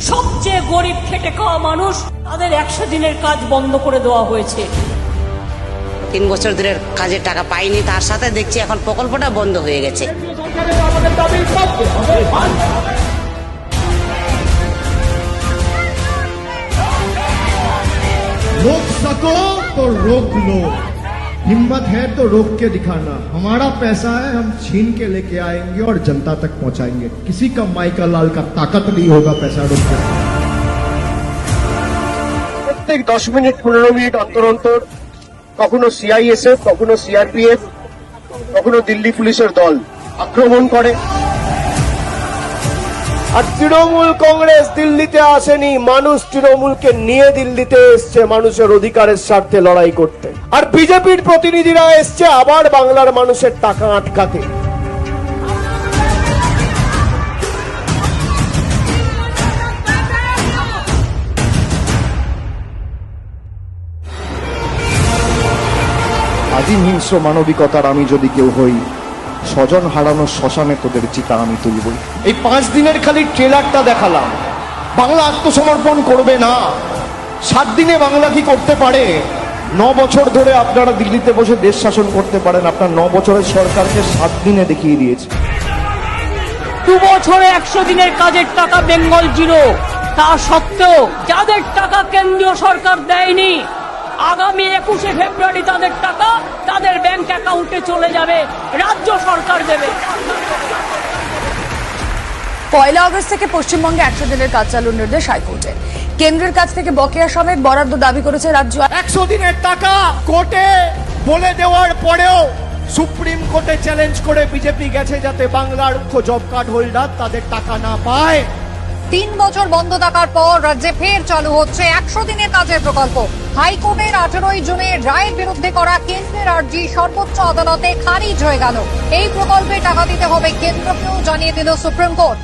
সবচেয়ে গরিব খেটে খাওয়া মানুষ তাদের একশো দিনের কাজ বন্ধ করে দেওয়া হয়েছে। তিন বছর ধরে কাজের টাকা পাইনি তার সাথে দেখছি এখন প্রকল্পটা বন্ধ হয়ে গেছে। লোক তো লোক। हिम्मत है तो रोक के दिखाना हमारा पैसा है हम छीन के लेके आएंगे और जनता तक पहुंचाएंगे किसी का माइका लाल का ताकत नहीं होगा पैसा रोक के প্রত্যেক দশ মিনিট পনেরো মিনিট অন্তর অন্তর কখনো সিআইএসএফ কখনো সিআরপিএফ কখনো দিল্লি পুলিশের দল আক্রমণ করে আর তৃণমূল কংগ্রেস দিল্লিতে আসেনি, মানুষ তৃণমূলকে নিয়ে দিল্লিতে এসছে, মানুষের অধিকারের স্বার্থে লড়াই করতে। আর বিজেপির প্রতিনিধিরা এসছে আবার বাংলার মানুষের টাকা আটকাতে। আদিম হিংস্র মানবিকতার আমি যদি কেউ হই স্বজন হারানোর শ্মশানে তোদের চিতা আমি তুলবই। এই পাঁচ দিনের খালি ট্রেলারটা দেখালাম। বাংলা আত্মসমর্পণ করবে না। সাত দিনে বাংলা কি করতে পারে? ন বছর ধরে আপনারা দিল্লিতে বসে দেশ শাসন করতে পারেন। আপনার ন বছরের সরকারকে সাত দিনে দেখিয়ে দিয়েছে। দু বছরে একশো দিনের কাজের টাকা বেঙ্গল জিরো। তা সত্ত্বেও যাদের টাকা কেন্দ্রীয় সরকার দেয়নি আগামী একুশে ফেব্রুয়ারি তাদের টাকা অ্যাকাউন্টে চলে যাবে রাজ্য সরকার দেবে। পয়লা আগস্ট থেকে পশ্চিমবঙ্গে একশো দিনের কাজ চালুর নির্দেশ হাইকোর্টের কেন্দ্রের কাছ থেকে বকেয়া সমেত বরাদ্দ দাবি করেছে রাজ্য একশো দিনের টাকা কোর্টে বলে দেওয়ার পরেও সুপ্রিম কোর্টে চ্যালেঞ্জ করে বিজেপি গেছে যাতে বাংলার জব কার্ড হোল্ডার তাদের টাকা না পায়। তিন বছর বন্ধ থাকার পর রাজ্যে ফের চালু হচ্ছে একশো দিনের কাজের প্রকল্প। হাইকোর্টের আঠেরোই জুনের রায়ের বিরুদ্ধে করা কেন্দ্রের আর্জি সর্বোচ্চ আদালতে খারিজ হয়ে গেল। এই প্রকল্পে টাকা দিতে হবে কেন্দ্রকেও জানিয়ে দিল সুপ্রিম কোর্ট।